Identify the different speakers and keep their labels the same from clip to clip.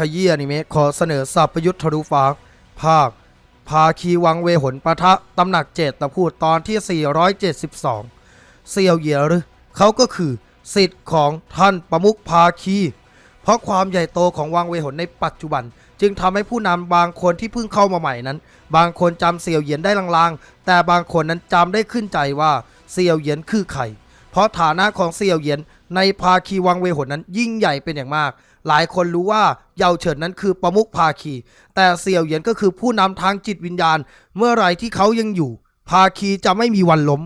Speaker 1: ขยี้อนิเมะขอเสนอสัพยุทธทะลุฟ้าภาค ภาคีวังเวหนปะทะตำหนักเจตตะพูดตอนที่ 472เซียวเหยียหรือเขาก็คือสิทธิ์ของท่านประมุขภาคี เพราะความใหญ่โตของวังเวหนในปัจจุบัน จึงทำให้ผู้นำบางคนที่เพิ่งเข้ามาใหม่นั้น บางคนจำเซียวเหยียนได้ลางๆ แต่บางคนนั้นจำได้ขึ้นใจว่าเซียวเหยียนคือใครเพราะฐานะของเซียวเหยียนในภาคีวังเวหนนั้นยิ่งใหญ่เป็นอย่างมาก หลายคนรู้ว่าเยาเฉินนั้นคือประมุขภาคี แต่เซียวเหยียนก็คือผู้นำทางจิตวิญญาณ เมื่อไรที่เขายังอยู่ ภาคีจะไม่มีวันล้ม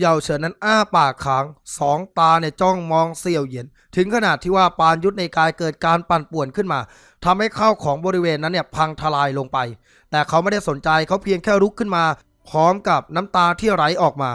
Speaker 1: เยาเฉินนั้นอ้าปากค้างสองตาเนี่ยจ้องมองเซียวเหยียน ถึงขนาดที่ว่าปานยุทธในกายเกิดการปั่นป่วนขึ้นมาทำให้ข้าวของบริเวณนั้นเนี่ยพังทลายลงไป แต่เขาไม่ได้สนใจเขาเพียงแค่ลุกขึ้นมา พร้อมกับน้ำตาที่ไหลออกมา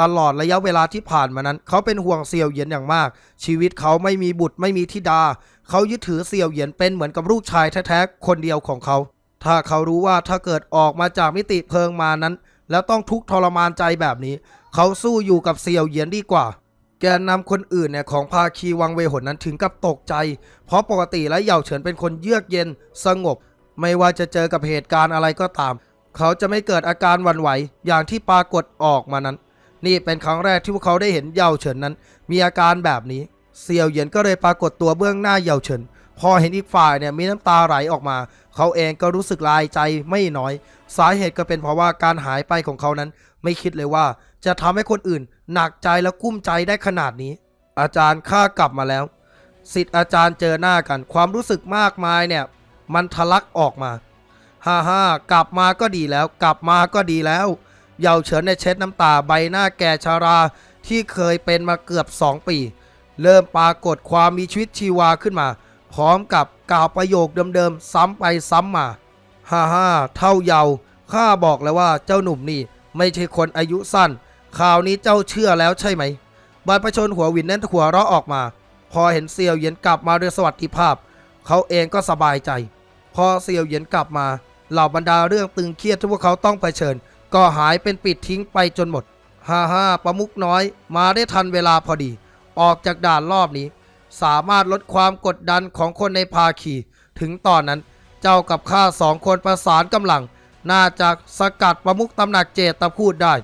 Speaker 1: ตลอดระยะเวลาที่ผ่านมานั้น เขาเป็นห่วงเซียวเหยียนอย่างมาก ชีวิตเขาไม่มีบุตรไม่มีธิดา เขายึดถือเซียวเหยียนเป็นเหมือนกับลูกชายแท้ๆคนเดียวของเขา ถ้าเขารู้ว่าถ้าเกิดออกมาจากมิติเพิงมานั้น แล้วต้องทุกข์ทรมานใจแบบนี้ เขาสู้อยู่กับเซียวเหยียนดีกว่า แกนนำคนอื่นเนี่ยของภาคีวังเวหนนั้นถึงกับตกใจ เพราะปกติแล้วเหย่าเฉินเป็นคนเยือกเย็น สงบ ไม่ว่าจะเจอกับเหตุการณ์อะไรก็ตาม เขาจะไม่เกิดอาการวันไหวอย่างที่ปรากฏออกมานั้น นี่เป็นครั้งแรกที่พวกเขาได้เห็นเย่าเฉินนั้น มีอาการแบบนี้ เซียวเหยียนก็เลยปรากฏตัวเบื้องหน้าเย่าเฉิน พอเห็นอีกฝ่ายเนี่ยมีน้ำตาไหลออกมา เขาเองก็รู้สึกลายใจไม่น้อย สาเหตุก็เป็นเพราะว่าการหายไปของเขานั้น ไม่คิดเลยว่า จะทำให้คนอื่น หนักใจและกุ้มใจได้ขนาดนี้ อาจารย์ข้ากลับมาแล้วสิทธิ์อาจารย์เจอหน้ากัน ความรู้สึกมากมายเนี่ย มันทะลักออกมา ฮ่าฮ่ากลับมาก็ดีแล้ว กลับมาก็ดีแล้ว เยาเฉินในเช็ดน้ำตาใบหน้าแก่ชาราที่เคยเป็นมาเกือบ2ปี เริ่มปรากฏความมีชีวิตชีวาขึ้นมา พร้อมกับกล่าวประโยคเดิมๆซ้ำไปซ้ำมาฮ่าฮ่าเท่าเยาข้าบอกแล้วว่าเจ้าหนุ่มนี่ไม่ใช่คนอายุสั้นข่าวนี้เจ้าเชื่อแล้วใช่ไหมบรรพชนหัววินนั้นหัวเราะออกมา พอเห็นเซียวเหยียนกลับมาด้วยสวัสดิภาพ เขาเองก็สบายใจ พอเซียวเหยียนกลับมาเหล่าบรรดาเรื่องตึงเครียดที่พวกเขาต้องเผชิญ ก็หายเป็นปิดทิ้งไปจนหมดฮ่าฮ่าประมุกน้อย มาได้ทันเวลาพอดี ออกจากด่านรอบนี้ สามารถลดความกดดันของคนในภาคี ถึงตอนนั้น เจ้ากับข้าสองคนประสานกำลัง น่าจะสกัดประมุกตำหนักเจตพูดได้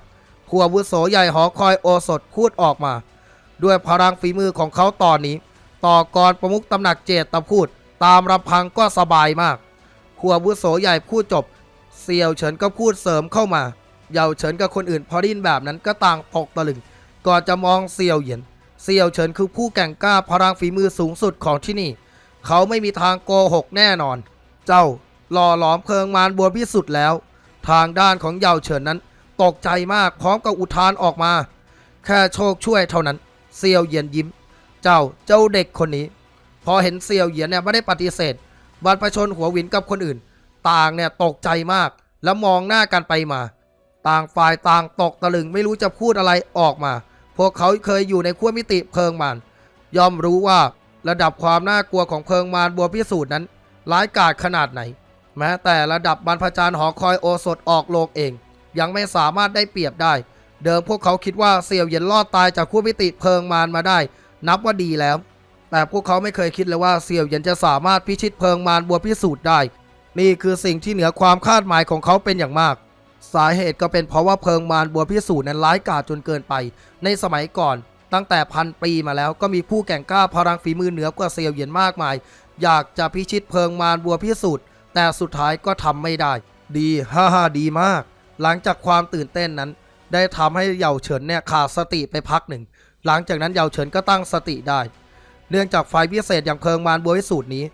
Speaker 1: ผู้อาวุโสใหญ่หอคอยโอสถพูดออกมา ด้วยพลังฝีมือของเขาตอนนี้ ต่อกรประมุกตำหนักเจตพูด ตามรำพังก็สบายมากผู้อาวุโสใหญ่พูดจบ เซียวเฉินก็พูดเสริมเข้ามา เยาเฉินกับคนอื่นพอไดยินแบบนั้นก็ต่างตกตะลึง ก่อนจะมองเซียวเหยียน เซียวเฉินคือผู้แก่งกล้าพลังฝีมือสูงสุดของที่นี่ เขาไม่มีทางโกหกแน่นอน เจ้าหล่อหลอมเพลิงมารบัวพิสุทธิ์แล้ว ทางด้านของเยาเฉินนั้น ตกใจมากพร้อมกับอุทานออกมา แค่โชคช่วยเท่านั้น เซียวเหยียนยิ้ม เจ้าเจ้าเด็กคนนี้ พอเห็นเซียวเหยียนเนี่ยไม่ได้ปฏิเสธบรรพชนหัววินกับคนอื่น ต่างเนี่ยตกใจมาก แล้วมองหน้ากันไปมา ต่างฝ่ายต่างตกตะลึงไม่รู้จะพูดอะไรออกมา พวกเขาเคยอยู่ในขั้วมิติเพลิงมารย่อมรู้ว่าระดับความน่ากลัวของเพลิงมารบัวพิสูจน์นั้นร้ายกาจขนาดไหน แม้แต่ระดับบรรพจารย์หอคอยโอสถออกโลกเอง ยังไม่สามารถได้เปรียบได้ เดิมพวกเขาคิดว่าเสี่ยวเย็นรอดตายจากขั้วมิติเพลิงมารมาได้ นับว่าดีแล้ว แต่พวกเขาไม่เคยคิดเลยว่าเสี่ยวเย็นจะสามารถพิชิตเพลิงมารบัวพิสูจน์ได้ นี่คือสิ่งที่เหนือความคาดหมายของเขาเป็นอย่างมาก สาเหตุก็เป็นเพราะว่าเพลิงมารบัวพิสูจน์นั้นร้ายกาจจนเกินไป ในสมัยก่อน ตั้งแต่พันปีมาแล้วก็มีผู้แก่งกล้าพลังฝีมือเหนือกว่าเซียวเหยียนมากมาย อยากจะพิชิตเพลิงมารบัวพิสูจน์แต่สุดท้ายก็ทำไม่ได้ ดีฮ่าฮ่าดีมาก หลังจากความตื่นเต้นนั้น ได้ทำให้เหย่าเฉินเนี่ยขาดสติไปพักหนึ่ง หลังจากนั้นเหย่าเฉินก็ตั้งสติได้ เนื่องจากไฟพิเศษอย่างเพลิงมารบัวพิสูจน์นี้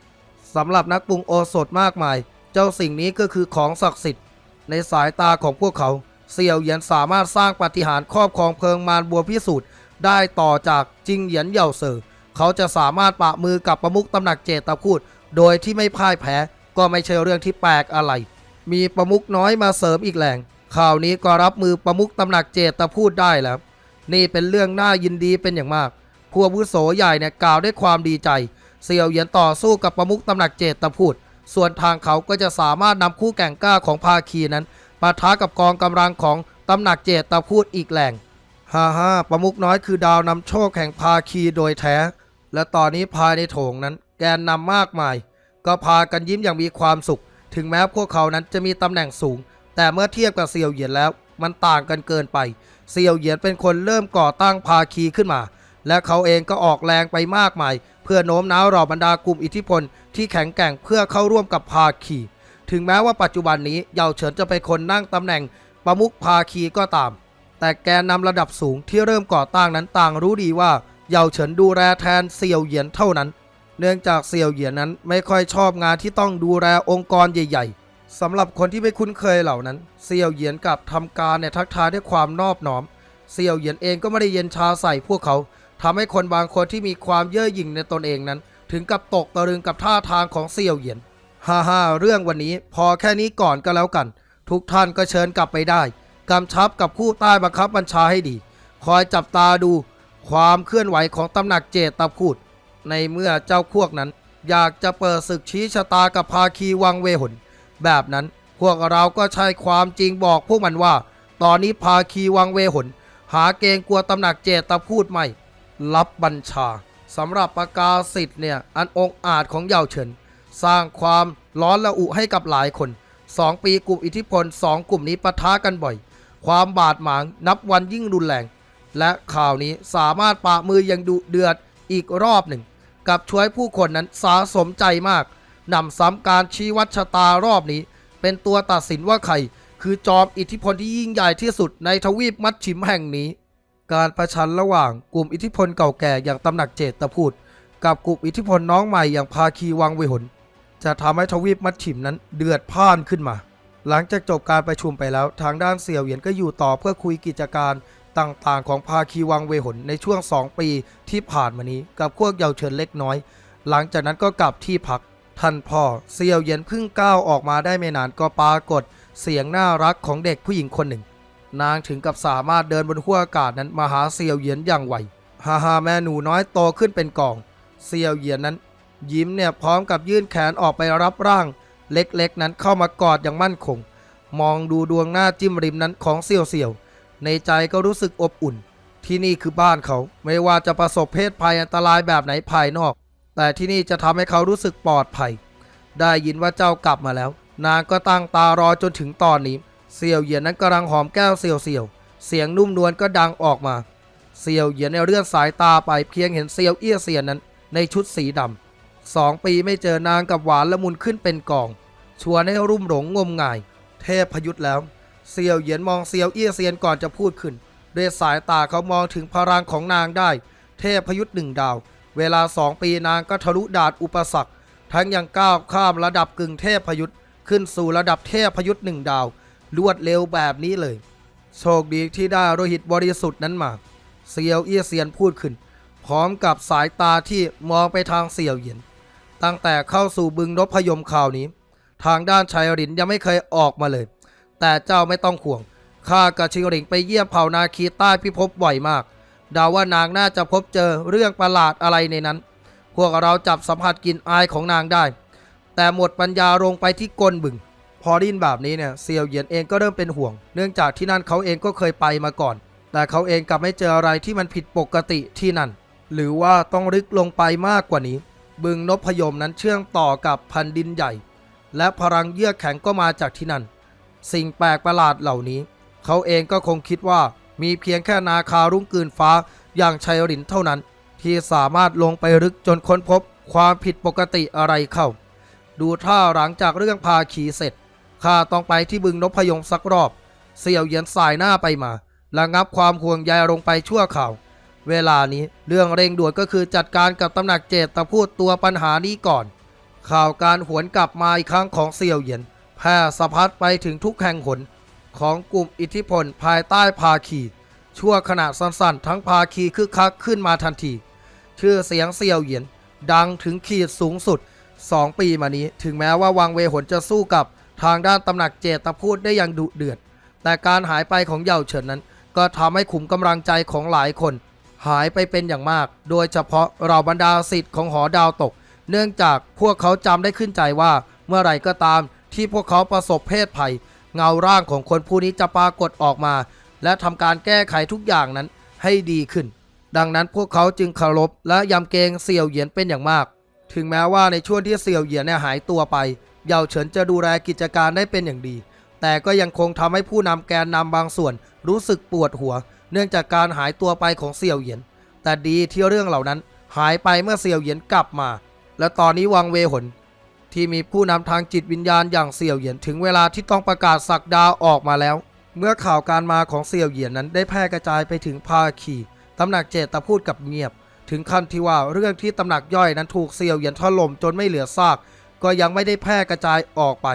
Speaker 1: สำหรับนักปรุงโอสถมากมาย เจ้าสิ่งนี้ก็คือของศักดิ์สิทธิ์ ในสายตาของพวกเขา เสี่ยวเหยียนสามารถสร้างปฏิหารครอบครองเพลิงมารบัวพิสูจน์ได้ต่อจากจิงเหยียนเหย่าเซอร์เขาจะสามารถปะมือกับประมุขตำหนักเจตพูด โดยที่ไม่พ่ายแพ้ก็ไม่ใช่เรื่องที่แปลกอะไร มีประมุขน้อยมาเสริมอีกแหล่งข่าวนี้ก็รับมือประมุขตำหนักเจตพูดได้แล้ว นี่เป็นเรื่องน่ายินดีเป็นอย่างมากผู้วุโสใหญ่เนี่ยกล่าวด้วยความดีใจ เสี่ยวเหยียนต่อสู้กับประมุขตำหนักเจตพูด ส่วนทางเขาก็จะสามารถนำคู่แก่งกล้าของภาคีนั้นปะทะกับกองกำลังของตำหนักเจตพูดอีกแหล่งฮ่าฮ่าประมุขน้อยคือดาวนำโชคแห่งภาคีโดยแท้ และตอนนี้ภายในโถงนั้น แกนนำมากมาย ก็พากันยิ้มอย่างมีความสุข ถึงแม้พวกเขานั้นจะมีตำแหน่งสูง แต่เมื่อเทียบกับเซียวเหยียนแล้ว มันต่างกันเกินไปเซียวเหยียนเป็นคนเริ่มก่อตั้งภาคีขึ้นมา และเขาเองก็ออกแรงไปมากมาย เพื่อโน้มน้าวเหล่าบรรดากลุ่มอิทธิพล ที่แข็งแกร่งเพื่อเข้าร่วมกับภาคีถึงแม้ว่าปัจจุบันนี้เยาเฉินจะเป็นคนนั่งตำแหน่งประมุขภาคีก็ตาม แต่แกนนำระดับสูงที่เริ่มก่อตั้งนั้นต่างรู้ดีว่าเยาเฉินดูแลแทนเซียวเหยียนเท่านั้น เนื่องจากเซียวเหยียนนั้นไม่ค่อยชอบงานที่ต้องดูแลองค์กรใหญ่ ๆสำหรับคนที่ไม่คุ้นเคยเหล่านั้นเซียวเหยียนกับทำการเนี่ยทักทายด้วยความนอบน้อมเซียวเหยียนเองก็ไม่ได้เย็นชาใส่พวกเขา ทำให้คนบางคนที่มีความเย่อหยิ่งในตนเองนั้น ถึงกับตกตะลึงกับท่าทางของเซียวเหยียนฮ่าฮ่าเรื่องวันนี้พอแค่นี้ก่อนก็แล้วกัน ทุกท่านก็เชิญกลับไปได้กำชับกับผู้ใต้บังคับบัญชาให้ดี คอยจับตาดู ความเคลื่อนไหวของตำหนักเจตตะพูด ในเมื่อเจ้าพวกนั้น อยากจะเปิดศึกชี้ชะตากับภาคีวังเวหน แบบนั้นพวกเราก็ใช้ความจริงบอกพวกมันว่า ตอนนี้ภาคีวังเวหน หาเกงกลัวตำหนักเจตตะพูดไม่ รับบัญชาสำหรับประกาศสิทธิ์เนี่ยอันองอาจของเยาวเฉินสร้างความร้อนระอุให้กับหลายคนสองปีกลุ่มอิทธิพลสองกลุ่มนี้ปะทะกันบ่อย ความบาดหมางนับวันยิ่งรุนแรง และข่าวนี้สามารถปะมือยังดุเดือดอีกรอบหนึ่ง กับช่วยผู้คนนั้นสาสมใจมากนำซ้ำการชี้วัดชะตารอบนี้ เป็นตัวตัดสินว่าใคร คือจอมอิทธิพลที่ยิ่งใหญ่ที่สุดในทวีปมัดฉิมแห่งนี้ การประชันระหว่างกลุ่มอิทธิพลเก่าแก่อย่างตำหนักเจตพูดกับกลุ่มอิทธิพลน้องใหม่อย่างภาคีวังเวหน จะทำให้ทวีปมัดฉิมนั้นเดือดพ่านขึ้นมา หลังจากจบการประชุมไปแล้ว ทางด้านเสี่ยวเหยียนก็อยู่ต่อเพื่อคุยกิจการต่างๆ ของภาคีวังเวหนในช่วง 2 ปีที่ผ่านมานี้กับพวกเยาวเชิญเล็กน้อย หลังจากนั้นก็กลับที่พัก ท่านพ่อเสี่ยวเหยียนเพิ่งก้าวออกมาได้ไม่นานก็ปรากฏเสียงน่ารักของเด็กผู้หญิงคนหนึ่ง นางถึงกับสามารถเดินบนห้วอากาศนั้นมาหาเสี่ยวเหยียนอย่างไวฮ่าฮ่าแม่หนูน้อยโตขึ้นเป็นกองเสี่ยวเหยียนนั้น ยิ้มเนี่ยพร้อมกับยื่นแขนออกไปรับร่าง เล็กๆนั้นเข้ามากอดอย่างมั่นคง มองดูดวงหน้าจิ้มริมนั้นของเสี่ยวเสี่ยว ในใจก็รู้สึกอบอุ่น ที่นี่คือบ้านเขา ไม่ว่าจะประสบเพศภัยอันตรายแบบไหนภายนอก แต่ที่นี่จะทำให้เขารู้สึกปลอดภัย ได้ยินว่าเจ้ากลับมาแล้ว นางก็ตั้งตารอจนถึงตอนนี้ เสี่ยวเหยียนนั้นกำลังหอมแก้วเสี่ยวเสี่ยว เสียงนุ่มนวลก็ดังออกมา เสี่ยวเหยียนในเลื่อนสายตาไปเพียงเห็นเสี่ยวเอี้ยเซียนนั้น ในชุดสีดำสองปีไม่เจอนางกับหวานละมุนขึ้นเป็นกอง ชวนให้รุ่มหลงงมงาย เทพพยุทธแล้วเซียวเหยียนมองเซียวเอี้ยเซียนก่อนจะพูดขึ้น ด้วยสายตาเขามองถึงพลังของนางได้ เทพพยุทธหนึ่งดาว เวลาสองปีนางก็ทะลุดาดอุปสรรค ทั้งยังก้าวข้ามระดับกึ่งเทพพยุทธขึ้นสู่ระดับเทพยุทธหนึ่งดาว รวดเร็วแบบนี้เลย โชคดีที่ได้โลหิตบริสุทธิ์นั้นมา เซียวเอี้ยเซียนพูดขึ้น พร้อมกับสายตาที่มองไปทางเสี่ยวเหยียน ตั้งแต่เข้าสู่บึงนพยมข่าวนี้ ทางด้านชายรินยังไม่เคยออกมาเลย แต่เจ้าไม่ต้องห่วงข้ากับชิงหริงไปเยี่ยมเผ่านาคีใต้พิภพบ่อยมากดาว่านางน่าจะพบเจอเรื่องประหลาดอะไรในนั้น พวกเราจับสัมผัสกลิ่นอายของนางได้ แต่หมดปัญญาลงไปที่ก้นบึง อไดยินแบบนี้เนี่ยเซียวเหยียนเองก็เริ่มเป็นห่วง เนื่องจากที่นั่นเขาเองก็เคยไปมาก่อน แต่เขาเองกลับไม่เจออะไรที่มันผิดปกติที่นั่น หรือว่าต้องลึกลงไปมากกว่านี้ บึงนพยมนั้นเชื่อมต่อกับพันดินใหญ่ และพลังเยือกแข็งก็มาจากที่นั่น สิ่งแปลกประหลาดเหล่านี้ เขาเองก็คงคิดว่ามีเพียงแค่นาคารุ่งกืนฟ้าอย่างชัยรินเท่านั้น ที่สามารถลงไปลึกจนค้นพบความผิดปกติอะไรเข้า ดูท่าหลังจากเรื่องพาขี่เสร็จ ข้าต้องไปที่บึงนพยงสักรอบ เสี่ยวเหยียนสายหน้าไปมาระงับความห่วงใยลงไปชั่วข่าว เวลานี้เรื่องเร่งด่วนก็คือจัดการกับตำหนักเจตตะพูดตัวปัญหานี้ก่อน ข่าวการหวนกลับมาอีกครั้งของเสี่ยวเหยียนแพร่สะพัดไปถึงทุกแห่งหน ของกลุ่มอิทธิพลภายใต้ภาคีชั่วขณะสั้นๆ ทั้งภาคีคึกคักขึ้นมาทันที ชื่อเสียงเสี่ยวเหยียน ดังถึงขีดสูงสุด 2 ปีมานี้ ถึงแม้ว่าวังเวหนจะสู้กับ ทางด้านตำหนักเจตพูดได้อย่างดุเดือด แต่การหายไปของเหย่าเฉินนั้น ก็ทำให้ขุมกำลังใจของหลายคน หายไปเป็นอย่างมาก โดยเฉพาะเราบรรดาสิทธิ์ของหอดาวตก เนื่องจากพวกเขาจำได้ขึ้นใจว่า เมื่อไหร่ก็ตามที่พวกเขาประสบเพศภัย เงาร่างของคนผู้นี้จะปรากฏออกมา และทำการแก้ไขทุกอย่างนั้นให้ดีขึ้น ดังนั้นพวกเขาจึงเคารพและยำเกรงเสี่ยวเหยียนเป็นอย่างมาก ถึงแม้ว่าในช่วงที่เสี่ยวเหยียนเนี่ยหายตัวไป เหยาเฉินจะดูแลกิจการได้เป็นอย่างดี แต่ก็ยังคงทำให้ผู้นำแกนนำบางส่วนรู้สึกปวดหัว เนื่องจากการหายตัวไปของเสี่ยวเหยียน แต่ดีที่เรื่องเหล่านั้นหายไปเมื่อเสี่ยวเหยียนกลับมา และตอนนี้วังเวหน ที่มีผู้นำทางจิตวิญญาณอย่างเสี่ยวเหยียนถึงเวลาที่ต้องประกาศสักดาออกมาแล้ว เมื่อข่าวการมาของเสี่ยวเหยียนนั้นได้แพร่กระจายไปถึงภาคีตำหนักเจตพูดกับเงียบ ถึงขั้นที่ว่าเรื่องที่ตำหนักย่อยนั้นถูกเสี่ยวเหยียนถล่มจนไม่เหลือซาก ก็ยังไม่ได้แพร่กระจายออกไป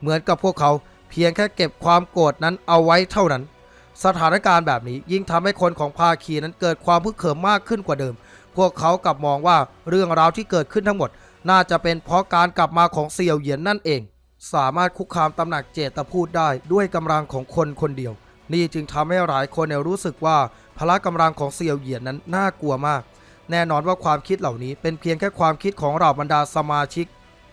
Speaker 1: เหมือนกับพวกเขาเพียงแค่เก็บความโกรธนั้นเอาไว้เท่านั้น สถานการณ์แบบนี้ยิ่งทำให้คนของภาคีนั้นเกิดความพึกเขิมมากขึ้นกว่าเดิม พวกเขากลับมองว่าเรื่องราวที่เกิดขึ้นทั้งหมด น่าจะเป็นเพราะการกลับมาของเสี่ยวเหยียนนั่นเอง สามารถคุกคามตำหนักเจตพูดได้ด้วยกำลังของคนคนเดียว นี่จึงทำให้หลายคนรู้สึกว่าพละกำลังของเสี่ยวเหยียนนั้นน่ากลัวมากแน่นอนว่าความคิดเหล่านี้เป็นเพียงแค่ความคิดของเหล่าบรรดาสมาชิก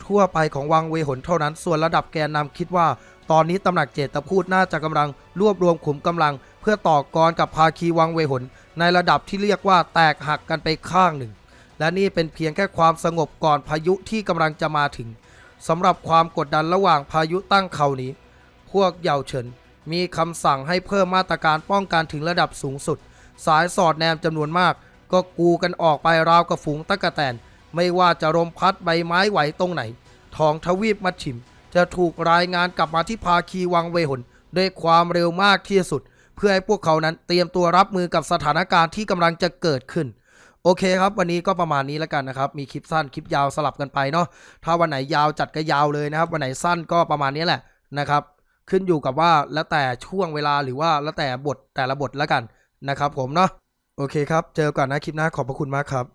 Speaker 1: ทั่วไปของวังเวหนเท่านั้น ส่วนระดับแกนนำคิดว่า ตอนนี้ตำหนักเจตพูดน่าจะกำลังรวบรวมขุมกำลัง เพื่อต่อกรกับภาคีวังเวหนในระดับที่เรียกว่าแตกหักกันไปข้างหนึ่ง และนี่เป็นเพียงแค่ความสงบก่อนพายุที่กำลังจะมาถึงสำหรับความกดดันระหว่างพายุตั้งเขานี้ พวกเหยาเฉินมีคำสั่งให้เพิ่มมาตรการป้องกันถึงระดับสูงสุด สายสอดแนมจำนวนมาก ก็กูกันออกไปราวกับฝูงตะกะแตน ไม่ว่าจะลมพัดใบไม้ไหวตรงไหน ทองทวีปมัดฉิม จะถูกรายงานกลับมาที่ภาคีวังเวหนด้วยความเร็วมากที่สุด เพื่อให้พวกเขานั้นเตรียมตัวรับมือกับสถานการณ์ที่กำลังจะเกิดขึ้นโอเคครับ วันนี้ก็ประมาณนี้แล้วกันนะครับ มีคลิปสั้นคลิปยาวสลับกันไปเนาะถ้าวันไหนยาวจัดก็ยาวเลยนะครับ วันไหนสั้นก็ประมาณนี้แหละนะครับ ขึ้นอยู่กับว่าแล้วแต่ช่วงเวลาหรือว่าแล้วแต่บทแต่ละบทแล้วกันนะครับ ผมเนาะโอเคครับ เจอกันนะคลิปหน้าขอบพระคุณมากครับ